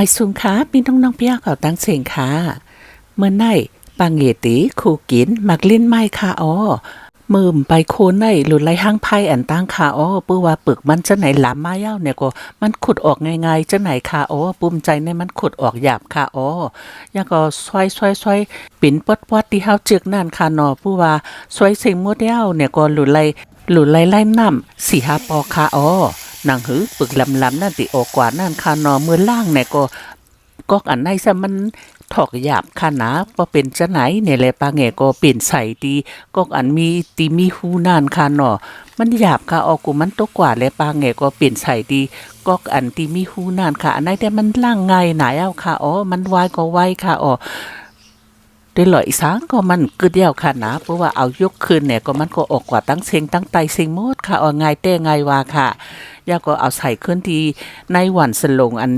ไม่สูงค่ะพี่น้องน้องพี่เขาตั้งเสียงค่ะเมื่อไหนปังเอติคู่กินมักลิ้นไม้ค่ะอ๋อมืมไปโคนในหลุดไหลห้างไพ่อันตั้งค่ะอ๋อปื้อว่าปึกมันจะไหนหลามมาเย้าเนี่ยก็มันขุดออกง่ายๆจะไหนค่ะอ๋อปุ่มใจในมันขุดออกหยาบค่ะอ๋อยังก็ซอยซอยซอยปิ่นปดวัดที่เฮาจึกนั่นค่ะนาะปื้อว่าซอยเสียงมดเย้าเนี่ยก็หลุดไหลหลุดไหลไล่น้ำสี่ห้าปอค่ะอ๋อ นางหือปึกลำลำนั่นติโอกกว่านั่นคานอมือล่างเนี่ยก็กอกอันในซะมันถอกหยาบค่ะนะว่าเป็นจะไหนเนี่ยแหละปาแงก็เปลี่ยนใส่ดีกอกอันมีตีมีหูนานค่ะเนาะมันหยาบค่ะออกกูมันตกกว่าและปาแงก็เปลี่ยนใส่ดีกอกอันตีมีหูนานค่ะอันไหนแต่มันล่างไงไหนเอาค่ะอ๋อมันไวก็ไวค่ะอ๋อได้หลอยสางก็มันกึดเดียวค่ะนะเพราะว่าเอายกคืนเนี่ยก็มันก็ออกกว่าตั้งเสียงตั้งไตเสียงมดค่ะเอาไงเต้ไงว่าค่ะ ยาก็เอาใส่ขึ้นที่ในหวันสลงอัน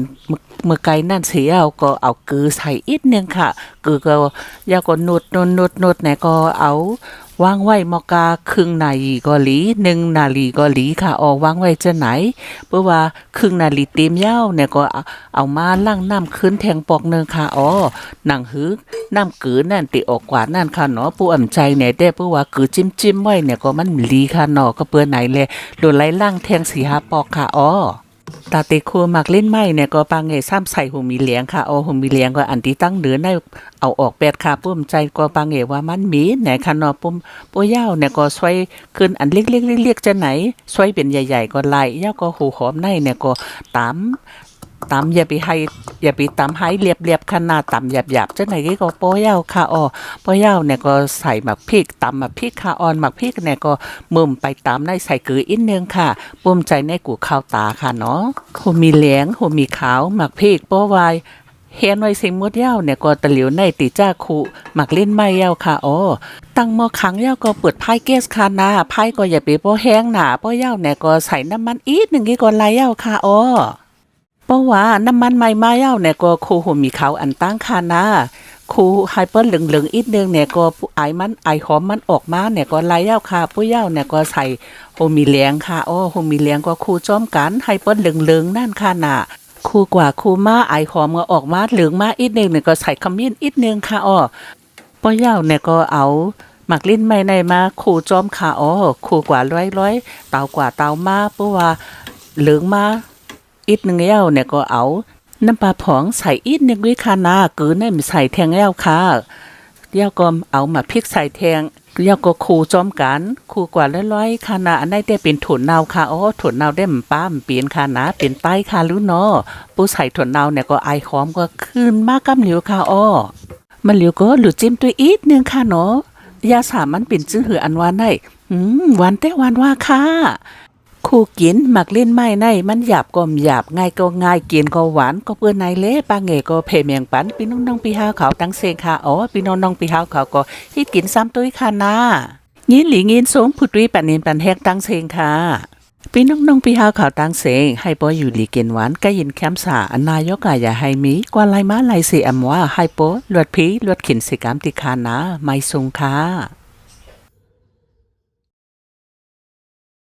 เมื่อไกลนั่นเสียเอาก็เอากือใส่อีกนึงค่ะ กือก็ยาก็นุดนุดนุดนุดเนี่ยก็เอา วางไว้มอกาครึ่งนาทีก็หลีหนึ่งนาทีก็หลีค่ะออกวางไว้จะไหนเพราะว่าครึ่งนาทีเต็มยาวเนี่ยก็เอามาล่างน้ำขึ้นแทงปอกหนึงค่ะอ๋อหนังหือน้ำกือนั่นติออกกว่านั่นค่ะเนาะผู้อ่ำใจเนี่ยได้เพราะว่ากือจิ้มจิ้มๆไว้เนี่ยก็มันลีค่ะเนาะก็เปื้อไหนเลยโดนไล่ล่างแทงสีหาปอกค่ะอ๋อ ตาติคูมักเล่นไม้เนี่ยก็ปางเงซ้ำใส่หูมีเหลียงค่ะอ๋อหูมีเหลียงก็อันที่ตั้งเหนือได้เอาออกแปดค่ะผู้อ่ำใจก็ปางเงว่ามันมีเนี่ยค่ะนาปุ่มปุ้ยยาวเนี่ยก็ช่วยขึ้นอันเล็กๆเล็กๆจะไหนช่วยเป็นใหญ่ ๆ ก็ไล่ยาวก็หูหอมในเนี่ยก็ตาม ตำอย่าไปให้อย่าไปตำให้เรียบๆขนาดตำหยาบๆจังไหนก็โป้ยาวค่ะอ๋อโป้ยาวเนี่ยก็ใส่หมักพริกตำหมักพริกค่ะอ่อนหมักพริกเนี่ยก็มุมไปตำในใส่เกลืออีกนึงค่ะปุ่มใจในกูข้าวตาค่ะเนาะหูมีเหลียงหูมีขาวหมักพริกโป้ไวเฮียนไว้สียงมดยาวเนี่ยก็ตะหลิวในติจ้าคูหมักเล่นไม้ยาวค่ะอ๋อตั้งหม้อขังยาวก็เปิดไพ่เกสค่ะนาไพ่ก็อย่าไปโป้แห้งหนาโป้ยาวเนี่ยก็ใส่น้ำมันอีกหนึ่งกี่ก่อนลายยาวค่ะอ๋อ เพราะว่าน้ำมันไม่มาเย้าเนี่ยก็คูหูมีเขาอันตั้งคานาคูไฮเปอร์เหลืองๆอีกนึงเนี่ยก็ผู้ไอมันไอหอมมันออกมาเนี่ยก็ไล่เย้าค่ะผู้เย้าเนี่ยก็ใส่โฮมีเลี้ยงค่ะอ้อโฮมีเลี้ยงก็คูจ้อมกันไฮเปอร์เหลืองๆนั่นค่ะน่ะคูกว่าคูมาไอหอมก็ออกมาเหลืองมาอีกนึงเนี่ยก็ใส่ขมิ้นอีกนึงค่ะอ้อป้เย้าเนี่ยก็เอาหมักลิ้นไม่ในมาคูจ้อมค่ะอ้อคูกว่าร้อยๆเตากว่าเตามาเพราะว่าเหลืองมา อีกหนึ่งแล้วเนี่ยก็เอาน้ำปลาผองใส่อีกหนึ่งวิคานากือเนี่ยมีใส่แทงแล้วค่ะแล้วก็เอามาพริกใส่แทงแล้วก็คูจอมกันคูกว่าร้อยๆคานาอันได้ได้เป็นถั่วเนาค่ะอ๋อถั่วเนาได้มันป้ามเปลี่ยนค่ะนะเป็นใต้ค่ะรือเนาะปูใส่ถั่วเนาเนี่ยก็ไอหอมก็ขึ้นมากกำเหลียวค่ะอ้อมันเหลียวก็หลุดจิ้มตัวยอีกหนึ่งค่ะเนาะยาสามันเป็นจื้อหืออันวานได้อืมหวานแต่หวานว่าค่ะ คู่กินหมักเล่นไม้ในมันหยาบก็หยาบง่ายก็ง่ายกินก็หวานก็เปื้อนในเละปลาเงก็เพเมียงปันพี่น้องน้องพี่ฮาวเขาตั้งเซงค่ะอ๋อพี่น้องน้องพี่ฮาวเขาก็ฮิตกินซ้ำตุ้ยค่ะนายินหลีงินสงผุดรีปันนินปันแฮกตั้งเซงค่ะพี่น้องน้องพี่ฮาวเขาตั้งเซงให้ปออยู่หลีเกนหวานก็ยินแคมสาอันนายกอะอย่าให้มีกว่าลายม้าลายเสียอำว่าให้ปอลวดพีลวดขินสิกรรมติคานาไม่ทรงค่ะ